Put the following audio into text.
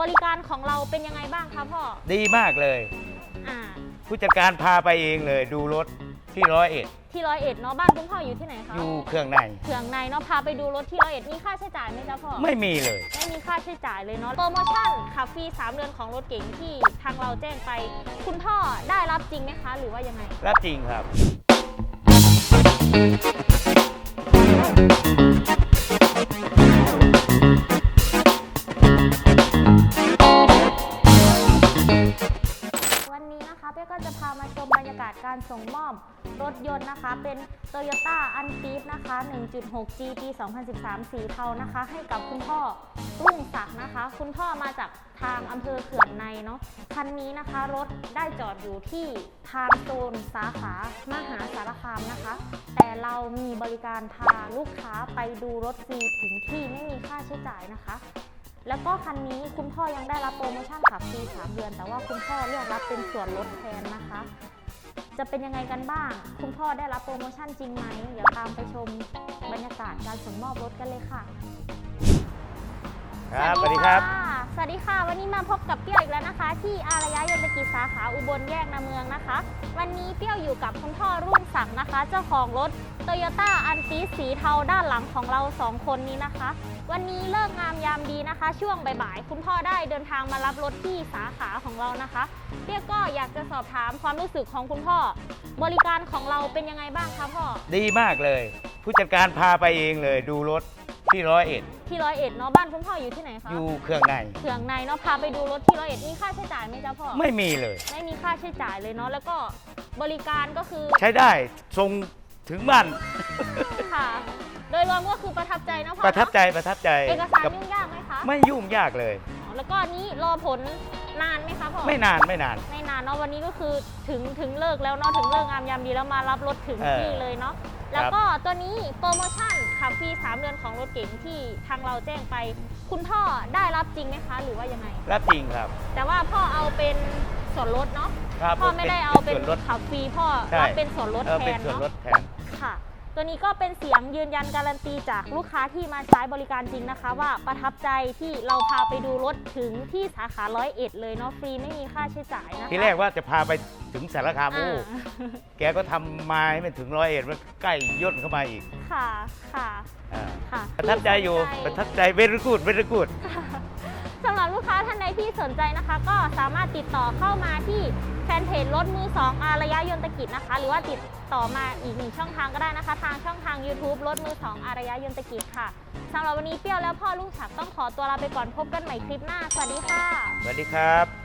บริการของเราเป็นยังไงบ้างคะพ่อดีมากเลย อ่าผู้จัดการพาไปเองเลยดูรถที่ร้อยเอ็ดที่ร้อยเอ็ดเนาะบ้านคุณพ่ออยู่ที่ไหนคะอยู่เครื่องในเขื่องในเนาะพาไปดูรถที่ร้อยเอ็ดมีค่าใช้จ่ายไหมจ๊ะพ่อไม่มีเลย ไม่มีค่าใช้จ่ายเลยเนาะโปรโมชั่นขับฟรี3เดือนของรถเก๋งที่ทางเราแจ้งไป คุณพ่อได้รับจริงไหมคะ หรือว่ายังไง รับจริงครับ จะพามาชมบรรยากาศการส่งมอบรถยนต์นะคะ เป็น Toyota u n f i e d นะคะ 1.6G ปี 2013 สีเทานะคะ ให้กับคุณพ่อรุ่งศักดิ์นะคะ คุณพ่อมาจากทางอำเภอเขื่อนในเนาะคันนี้นะคะ รถได้จอดอยู่ที่ทางโซนสาขามหาสารคามนะคะ แต่เรามีบริการพาลูกค้าไปดูรถฟรีถึงที่ไม่มีค่าใช้จ่ายนะคะ แล้วก็คันนี้คุณพ่อยังได้รับโปรโมชั่นขับฟรี3เดือน แต่ว่าคุณพ่อเลือกรับเป็นส่วนลดแทนนะคะ จะเป็นยังไงกันบ้าง คุณพ่อได้รับโปรโมชั่นจริงไหมเดี๋ยวตามไปชมบรรยากาศการส่งมอบรถกันเลยค่ะ ครับสวัสดีครับะสวัสดีค่ะ วันนี้มาพบกับเปรี้ยวอีกแล้วนะคะ ที่อารยะยนตกิจสาขาอุบลแยกนาเมืองนะคะ วันนี้เปรี้ยวอยู่กับคุณพ่อรุ่งศักดิ์นะคะ เจ้าของรถ Toyota a n t i สีเทาด้านหลังของเราสองคนนี้นะคะ วันนี้เลิกงามยามดีนะคะ ช่วงบ่ายๆคุณพ่อได้เดินทางมารับรถที่สาขาของเรานะคะเปรี้ยวก็อยากจะสอบถามความรู้สึกของคุณพ่อ บริการของเราเป็นยังไงบ้างคะพ่อ ดีมากเลย ผู้จัดการพาไปเองเลยดูรถ ที่ร้อยเอ็ดที่ร้อยเอ็ดเนาะบ้านคุณพ่ออยู่ที่ไหนคะอยู่เครื่องในเขื่องในเนาะพาไปดูรถที่ร้อยเอ็ดมีค่าใช้จ่ายไหมจ๊ะพ่อไม่มีเลย ไม่มีค่าใช้จ่ายเลยเนาะแล้วก็บริการก็คือใช้ได้ส่งถึงบ้านค่ะ โดยรวมก็คือประทับใจเนาะพ่อประทับใจประทับใจเอกสารกับยุ่งยากไหมคะไม่ยุ่งยากเลย อ๋อแล้วก็อันนี้รอผล นานไหมคะพ่อไม่นานไม่นาน ไม่นานเนาะวันนี้ก็คือถึงถึงเลิกแล้วเนาะถึงเลิกงามยามดีแล้วมารับรถถึงเออที่เลยเนาะแล้วก็ตัวนี้โปรโมชั่นขับฟรี3เดือนของรถเก๋งที่ทางเราแจ้งไป คุณพ่อได้รับจริงไหมคะหรือว่ายังไง รับจริงครับ แต่ว่าพ่อเอาเป็นส่วนลดเนาะครับพ่อไม่ได้เอาเป็นส่วนลดขับฟรีพ่อใช่รับเป็นส่วนลดเออแทเป็นนส่วนเนาะลดแทน ค่ะ ตัวนี้ก็เป็นเสียงยืนยันการันตีจากลูกค้าที่มาใช้บริการจริงนะคะ ว่าประทับใจที่เราพาไปดูรถถึงที่สาขาร้อยเอ็ดเลยเนาะฟรีไม่มีค่าใช้จ่ายนะคะ ทีแรกว่าจะพาไปถึงสารคามโอ้อ่าแกก็ทำมาให้มันถึงร้อยเอ็ดมันใกล้ย่นเข้ามาอีกค่ะค่ะอ่าค่ะ ประทับใจอยู่ที่สนประทับใจเวรกูดเวรกูด สำหรับลูกค้าท่านใดที่สนใจนะคะ ก็สามารถติดต่อเข้ามาที่ แฟนเพจรถมือสองอารยะยนตกิจนะคะ หรือว่าติดต่อมาอีกหนึ่งช่องทางก็ได้นะคะ ทางช่องทาง YouTube รถมือสองอารยะยนตกิจค่ะสำหรับวันนี้เปรี้ยวแล้วพ่อลูกศักต้องขอตัวลาไปก่อนพบกันใหม่คลิปหน้า สวัสดีค่ะ สวัสดีครับ